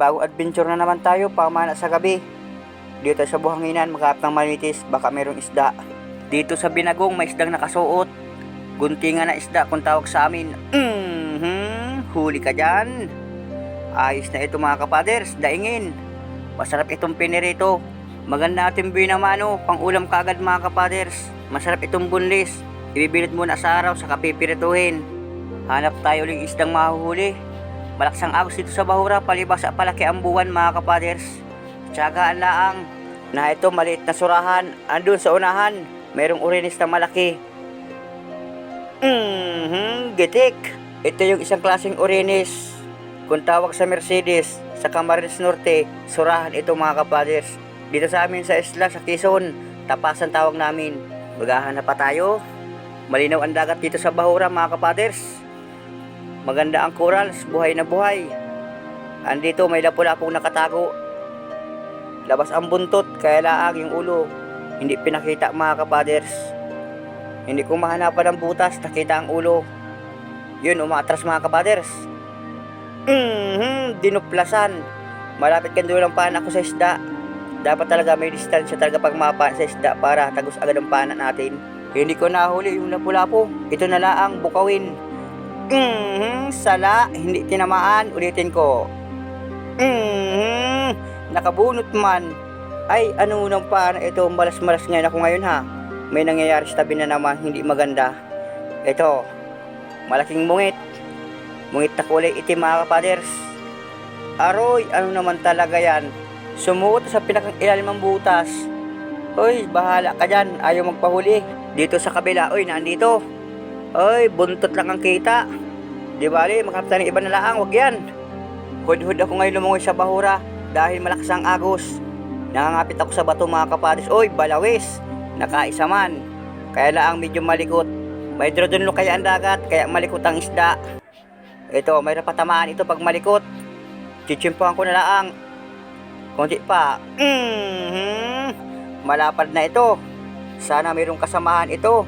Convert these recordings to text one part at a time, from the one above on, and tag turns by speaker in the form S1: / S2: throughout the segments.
S1: Panibagong adventure na naman tayo pamana sa gabi. Dito sa buhanginan, magkap ng manitis, baka mayroong isda. Dito sa binagong, may isdang nakasuot. Guntingan na isda kung tawag sa amin. Mhm, huli ka dyan. Ayos na ito mga kapaders, daingin. Masarap itong pinirito. Maganda ating binamano, pang ulam kagad mga kapaders. Masarap itong bunlis. Ibibilid muna sa araw, saka pipirituhin. Hanap tayo uling isdang mahuhuli. Malaksang agos dito sa Bahura, palibas sa palaki ang buwan mga kapaders. Tsagaan laang. Na ito maliit na surahan, andun sa unahan, mayroong urinis na malaki. Mhm, gitik. Ito yung isang klaseng urinis. Kung tawag sa Mercedes, sa Camarines Norte, surahan ito mga kapaders. Dito sa amin sa isla, sa Quezon, tapasan tawag namin. Maghahanap pa tayo. Malinaw ang dagat dito sa Bahura mga kapaders. Maganda ang corals, buhay na buhay. Andito may lapu-lapong nakatago. Labas ang buntot, kaya laang yung ulo. Hindi pinakita mga kapaders. Hindi ko mahanapan ng butas, nakita ang ulo. Yun, umatras mga kapaders. Mhm, dinuplasan. Malapit ka dulang pana ako sa isda. Dapat talaga may distansya talaga pag mapaan sa isda para tagos agad ang pana natin. Hindi ko nahuli yung lapu-lapo. Ito na laang bukawin. Mhm, sala, hindi tinamaan. Ulitin ko. Mhm, nakabunot man. Ay, ano nang pana ito, malas-malas ngayon ako ngayon ha. May nangyayari sa tabi na naman, hindi maganda. Ito, malaking mungit. Mungit na kulay itim mga kapaders. Aroy, ano naman talaga yan? Sumuot sa pinakang ilalim ng butas. Hoy, bahala ka dyan, ayaw magpahuli. Dito sa kabila, oy, nandito. Oy, buntot lang ang kita. Di bali, makapta ng iba na laang, wag yan. Hud-hud ako ngayon lumungoy sa bahura dahil malakas ang agos. Nangangapit ako sa bato mga kapadis. Oy, balawis. Nakaisa man. Kaya laang medyo malikot. May drodonlo kaya ang dagat, kaya malikot ang isda. Ito, may napatamaan ito pag malikot. Chichimpuhan ko na laang. Kunti pa. Mhm. Malapad na ito. Sana mayroong kasamahan ito.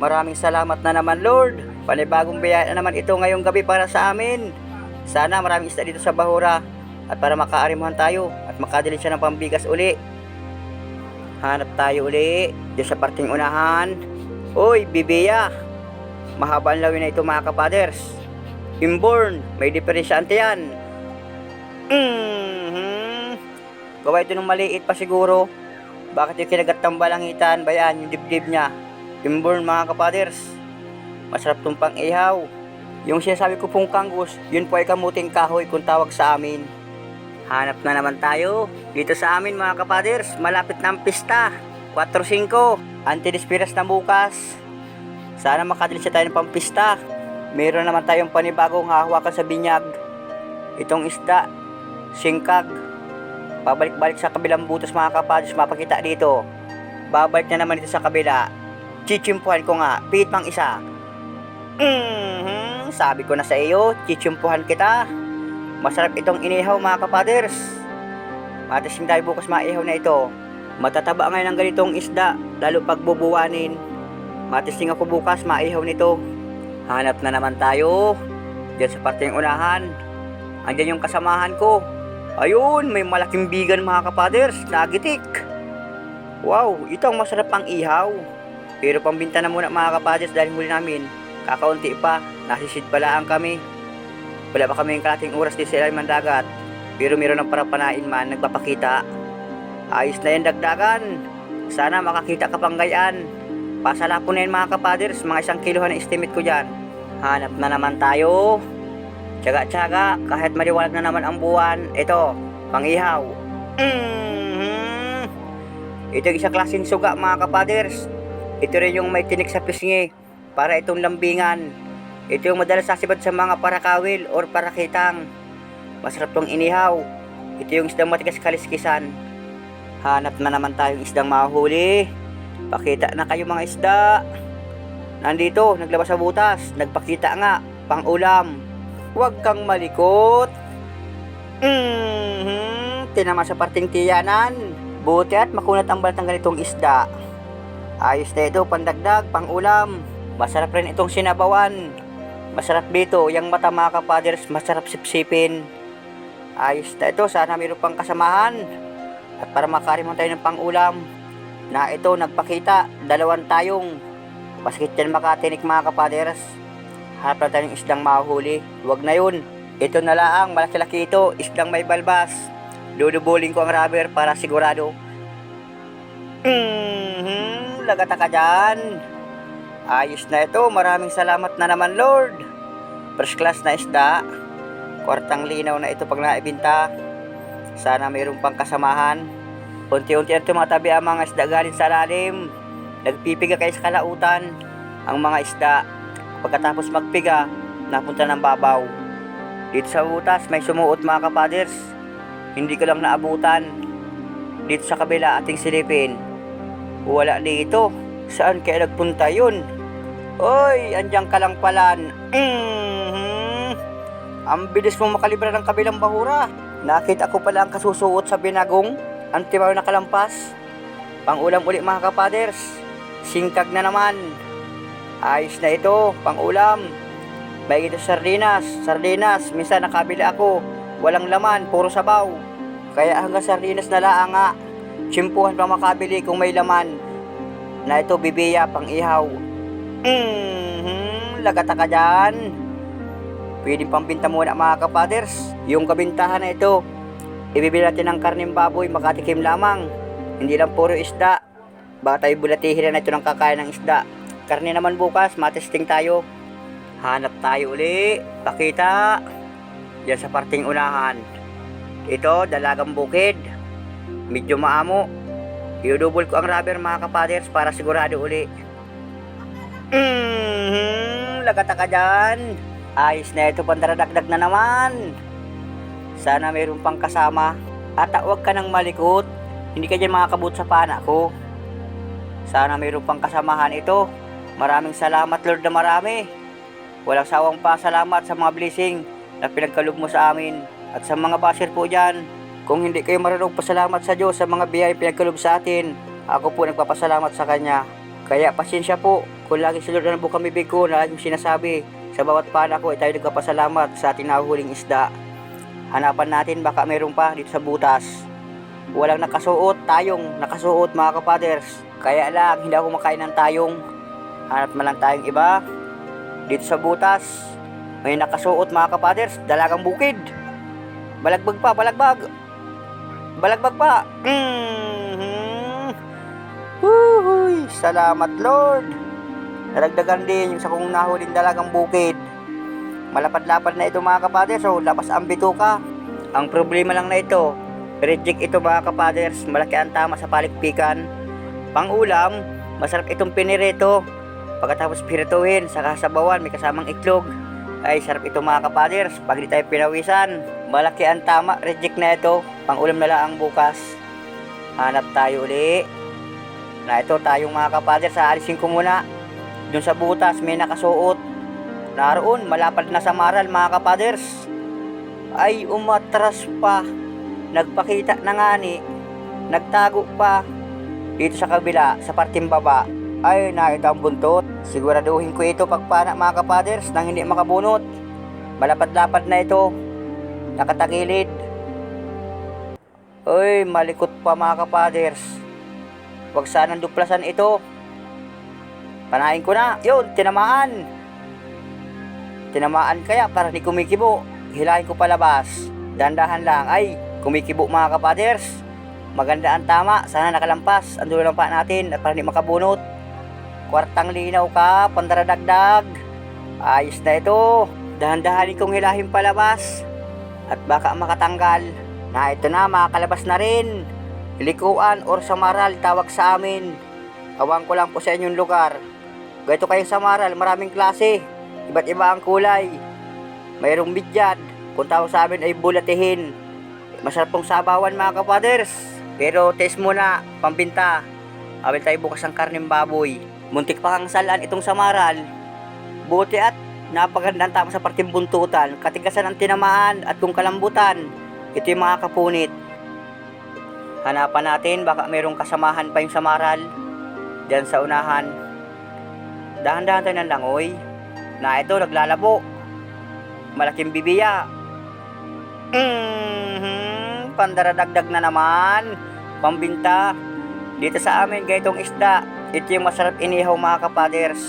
S1: Maraming salamat na naman Lord. Panibagong biyaya na naman ito ngayong gabi para sa amin. Sana maraming isda dito sa Bahura at para makaarimuhan tayo at makadali siya ng pambigas uli. Hanap tayo uli dito sa parting unahan. Uy, bibiya. Mahaba ang lawin na ito mga kapaders. Inborn, may diferensyante yan. Mhm. Gawa ito ng maliit pa siguro. Bakit yung kinagat ng balangitan? Bayan, yung dibdib niya. Inborn mga kapaders. Masarap tong pang ihaw. Yung sinasabi ko pong kangus, yun po ay kamuting kahoy kung tawag sa amin. Hanap na naman tayo. Dito sa amin mga kapaders, malapit na ang pista. 4-5. Antidispiras na bukas. Sana makadali tayo ng pampista. Meron naman tayong panibagong hahawakan sa binyag. Itong isda, singkag. Pabalik-balik sa kabilang butas mga kapaders, mapakita dito. Babalik na naman dito sa kabila. Chichimpuhan ko nga, pihit pang isa. Mhm, sabi ko na sa iyo, chichimpuhan kita. Masarap itong inihaw mga kapaders. Matising tayo bukas maihaw na ito. Matataba ngayon ang ganitong isda, lalo pag bubuwanin. Matising ako bukas maihaw nito. Hanap na naman tayo. Diyan sa parteng unahan. Andiyan yung kasamahan ko. Ayun, may malaking bigan mga kapaders, nagitik. Wow, ito ang masarap pang ihaw. Pero pambinta na muna mga kapaders dahil huli namin. Kakaunti pa, nasisid pala ang kami. Wala pa kami yung kalating oras din sa ilalim ng dagat. Pero meron ng parapanain man, nagpapakita. Ayos na yan dagdagan. Sana makakita ka pang gayaan. Pasala po na yan mga kapaders, mga isang kilohan na estimate ko dyan. Hanap na naman tayo. Tsaga-tsaga, kahit maliwanag na naman ang buwan, ito, pangihaw. Mhm. Ito yung isang klaseng suga mga kapaders. Ito rin yung may tinik sa pisngi para itong lambingan. Ito yung madalas sasibad sa mga parakawil or parakitang. Masarap tong inihaw. Ito yung isdang matigas kaliskisan. Hanap na naman tayong isdang mahuli. Pakita na kayo mga isda. Nandito, naglabas sa butas. Nagpakita nga, pang ulam. Huwag kang malikot. Mhm, tinama sa parting tiyanan. Buti at makunat ang balat ng ganitong isda. Ayos na ito, pandagdag, pang ulam. Masarap rin itong sinabawan. Masarap dito, yung mata mga kapaders, masarap sipsipin. Ayos na ito, sana mayroon pang kasamahan. At para makarimon tayo ng pangulam, na ito nagpakita, dalawang tayong Baskit yan makatinik mga kapaders. Harap na tayo ng isdang mahuli. Huwag na yun. Ito na lang, malaki-laki ito. Isdang may balbas. Dudubulin ko ang rubber para sigurado. Mhm, lagata ka dyan. Ayos na ito. Maraming salamat na naman, Lord. First class na isda. Kwartang linaw na ito pag naibinta. Sana mayroon pang kasamahan. Unti-unti ang tumatabi ang mga isda galing sa lalim. Nagpipiga kayo sa kalautan ang mga isda. Pagkatapos magpiga, napunta ng babaw. Dito sa butas, may sumuot mga kapaders. Hindi ko lang naabutan. Dito sa kabila ating silipin. Wala dito. Saan kaya nagpunta yun? Oy, andyan ka lang palan. Mhm. Ang bilis mo makalibra ng kabilang bahura. Nakita ko pala ang kasusuot sa binagong. Ang timaw na kalampas. Pangulam uli mga kapaders. Singkag na naman. Ayos na ito, pangulam. May ito sardinas, sardinas. Minsan nakabili ako. Walang laman, puro sabaw. Kaya hanggang sardinas na lang nga. Tsimpuhan pa makabili kung may laman. Na ito bibiya pang ihaw. Mhm, lagata ka dyan. Pwede pambinta muna mga kapaders. Yung kabintahan na ito, ibibili natin ng karning baboy, makatikim lamang. Hindi lang puro isda. Baka tayo bulatihin na ito ng kakain ng isda. Karne naman bukas, matesting tayo. Hanap tayo uli. Pakita. Yan sa parting unahan. Ito, dalagang bukid. Medyo maamo. Iudubol ko ang rubber mga kapaders para sigurado uli. Mhm, lagata ka dyan. Ayos na ito, pandaradagdag na naman. Sana mayroon pang kasama. At huwag ka nang malikot. Hindi ka dyan makakabut sa pana ko. Sana mayroon pang kasamahan ito. Maraming salamat Lord na marami. Walang sawang pasalamat sa mga blessing na pinagkalog mo sa amin. At sa mga basher po dyan, kung hindi kayo marunong pasalamat sa Diyos sa mga biyay pinagkalog sa atin, ako po nagpapasalamat sa Kanya. Kaya pasensya po kung lagi si Lord na bukang bibig ko na laging sinasabi sa bawat pana ko ay tayo nagpapasalamat sa ating nahuhuling isda. Hanapan natin baka meron pa dito sa butas. Walang nakasuot, tayong nakasuot mga kapaders. Kaya lang, hindi ako makain ng tayong. Hanap man lang tayong iba. Dito sa butas, may nakasuot mga kapaders, dalagang bukid. Balagbag pa, balagbag. Balagbag pa. Mhm. Huhuy, salamat Lord. Naragdagan din yung sa kong nahuling dalagang bukid. Malapad-lapad na ito mga kapaders, so lapas ang bituka. Ang problema lang na ito, reject ito mga kapaders, malaki ang tama sa palikpikan. Pangulam, masarap itong pinirito. Pagkatapos pirituhin, saka sabawan, may kasamang itlog. Ay, sarap ito mga kapaders, pag di tayo pinawisan. Malaki ang tama, reject na ito. Pangulam na lang ang bukas. Hanap tayo uli. Na ito tayong mga kapaders, aalisin ko muna. Doon sa butas, may nakasuot. Naroon, malapad na sa maral mga kapaders. Ay, umatras pa. Nagpakita na nga ni. Nagtago pa. Dito sa kabila, sa parting baba. Ay, nakita ang buntot. Siguraduhin ko ito pagpana mga kapaders nang hindi makabunot. Malapad-lapad na ito. Nakatagilid. Uy, malikot pa mga kapaders. Huwag sanang duplasan ito. Panahin ko na. Yun, tinamaan. Tinamaan kaya para di kumikibo. Hilahin ko palabas. Dandahan lang. Ay, kumikibo mga kapaders. Maganda ang tama. Sana nakalampas. Ang dulo ng pa natin at para di makabunot. Kwartang linaw ka. Pandaradagdag. Ayos na ito. Dahan-dahanin kong hilahin palabas. At baka makatanggal. Na ito na, makakalabas na rin. Likuan or samaral tawag sa amin. Awang ko lang po sa inyong lugar. Ganito kayong samaral, maraming klase. Iba't iba ang kulay. Mayroong bidyad. Kung tawag sa amin ay bulatihin. Masarap pong sabawan mga kapaders. Pero test muna, pambinta. Awil tayo bukas ng karning baboy. Muntik pa kang salaan itong samaral. Buti at napagandang tama sa parting buntutan. Katigasan ang tinamaan at kung kalambutan. Ito yung mga kapunit. Hanapan natin, baka mayroong kasamahan pa yung samaral. Diyan sa unahan. Dahan-dahan tayo ng langoy. Na ito, naglalabo. Malaking bibiya. Mhm, pandaradagdag na naman. Pambinta. Dito sa amin, ganitong isda. Ito yung masarap inihaw mga kapaders.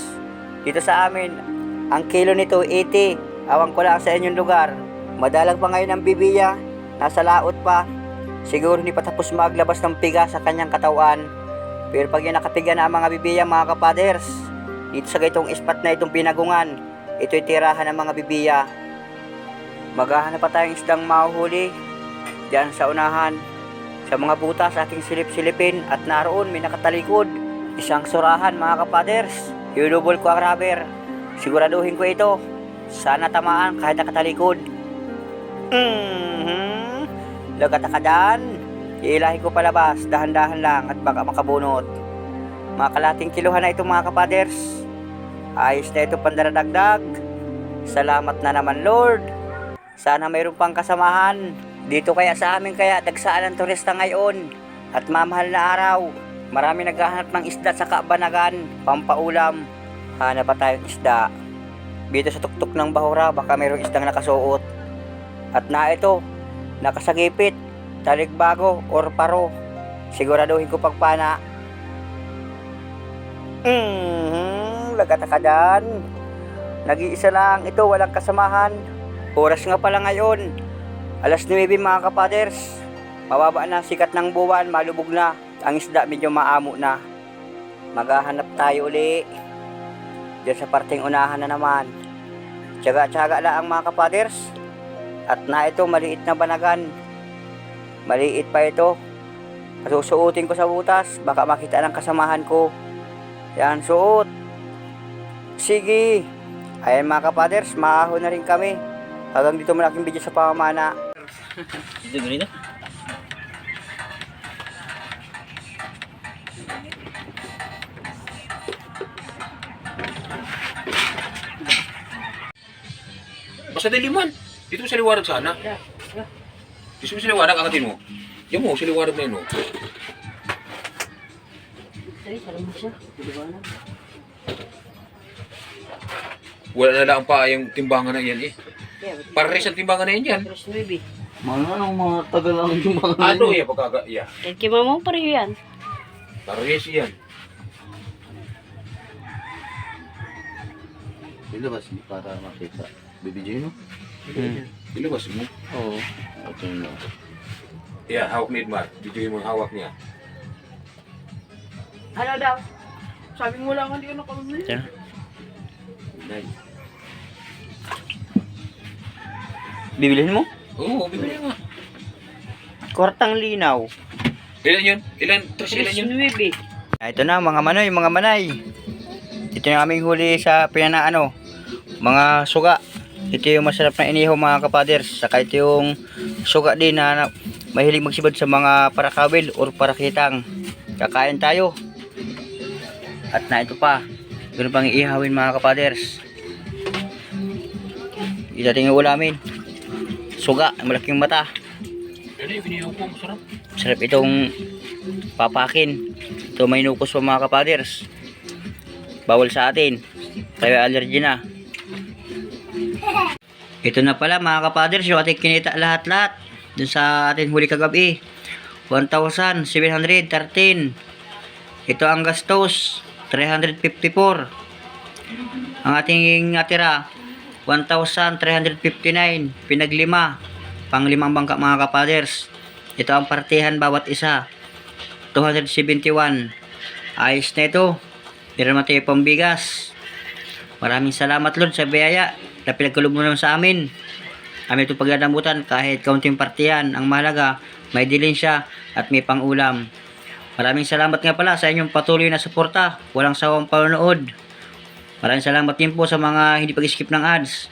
S1: Dito sa amin, ang kilo nito 80. Awang ko lang sa inyong lugar. Madalang pa ngayon ang bibiya. Nasa laot pa. Siguro hindi pa tapos maglabas ng piga sa kanyang katawan. Pero pag yung nakapiga na ang mga bibiya mga kapaders, dito sa ganitong ispat na itong pinagungan, ito'y tirahan ng mga bibiya. Maghahanap pa tayong isdang mahuhuli diyan sa unahan. Sa mga butas aking silip-silipin at naroon may nakatalikod. Isang surahan mga kapaders. Ilubol ko ang rubber. Siguraduhin ko ito. Sana tamaan kahit nakatalikod. Mhm. Lagat ka dyan. Iilahin ko palabas, dahan-dahan lang at baka makabunot. Mga kalating kiluhan na ito mga kapaders. Ayos na ito pandaradagdag. Salamat na naman Lord. Sana mayroon pang kasamahan. Dito kaya sa amin kaya dagsaan ang turista ngayon. At mamahal na araw. Marami naghahanap ng isda sa kabanagan, pampaulam. Hanap pa tayong isda. Dito sa tuktok ng bahura, baka mayroong isdang nakasuot. At na ito, nakasagipit, taligbago or paro. Siguraduhin ko pagpana. Mhm, lagata ka dyan. Nag-iisa lang ito, walang kasamahan. Oras nga pala ngayon. Alas 9 mga kapaders. Mababa na sikat ng buwan, malubog na. Ang isda medyo maamo na. Maghahanap tayo uli. Diyan sa parting unahan na naman. Tsaga-tsaga lang ang mga kapaders. At na ito, maliit na banagan. Maliit pa ito. Pasusuotin ko sa butas, baka makita ng kasamahan ko. Yan, suot. Sige. Ayan mga kapaders, maahon na rin kami. Hanggang dito malaking video sa pamamana.
S2: Dito ganito.
S3: Basta diliman. Dito mo sa liwanag sana. Dito mo sa liwanag, angatin mo. Yan mo, sa liwanag na yun. oh. Wala na lang pa yung timbangan na yan eh. Pares ang timbangan na yan dyan.
S2: Mga anong mga tagal lang yung mga
S3: Ano yan pagkaga? Yeah.
S4: Kaya mo pareho yan.
S3: Pares yan.
S2: Ilabas mo para makita. Bibidyo mo?
S1: Hmm.
S3: Ilabas mo.
S2: Oo. Ito yun lang.
S3: Yeah, hawak ni Edmar. Video mo ang hawak niya.
S4: Ano daw? Sabi mo lang hindi ko nakabili.
S3: Nice.
S1: Bibilhin mo?
S3: Oo, bibili nga.
S1: Kwartang linaw.
S3: Ilan yun? Ilan? Tres ilan yun?
S1: Ah, Ito na mga manoy, mga manay. Ito yung aming huli sa pinana ano, mga suga. Ito yung masarap na inihaw mga kapaders. Saka ito yung suga din na mahilig magsibad sa mga parakawil or parakitang. Kakain tayo. At na ito pa. Ganun pang iihawin mga kapaders. Ito yung ulamin. Suga, malaking mata.
S3: Ano.
S1: Sarap itong papakin. Ito may nukos pa mga kapaders. Bawal sa atin. Kaya allergy na. Ito na pala mga kapaders yung ating kinita lahat-lahat. Dun sa ating huli kagabi. 1,713. Ito ang gastos. 354. Ang ating natira. 1,359. Pinaglima. Panglimang bangka mga kapaders. Ito ang partihan bawat isa. 271. Ayos na ito. Meron naman tayo pambigas. Maraming salamat Lord sa biyaya na pinagkaloob mo naman sa amin. Amin itong paglalamutan kahit kaunting partihan. Ang mahalaga, may dilin siya at may pangulam. Maraming salamat nga pala sa inyong patuloy na suporta. Walang sawang panonood. Maraming salamat din po sa mga hindi pag-skip ng ads.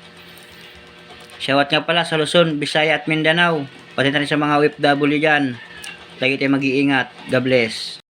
S1: Shoutout nga pala sa Luzon, Bisaya at Mindanao. Pati na rin sa mga OFW dyan. Lagi tayo mag-iingat. God bless.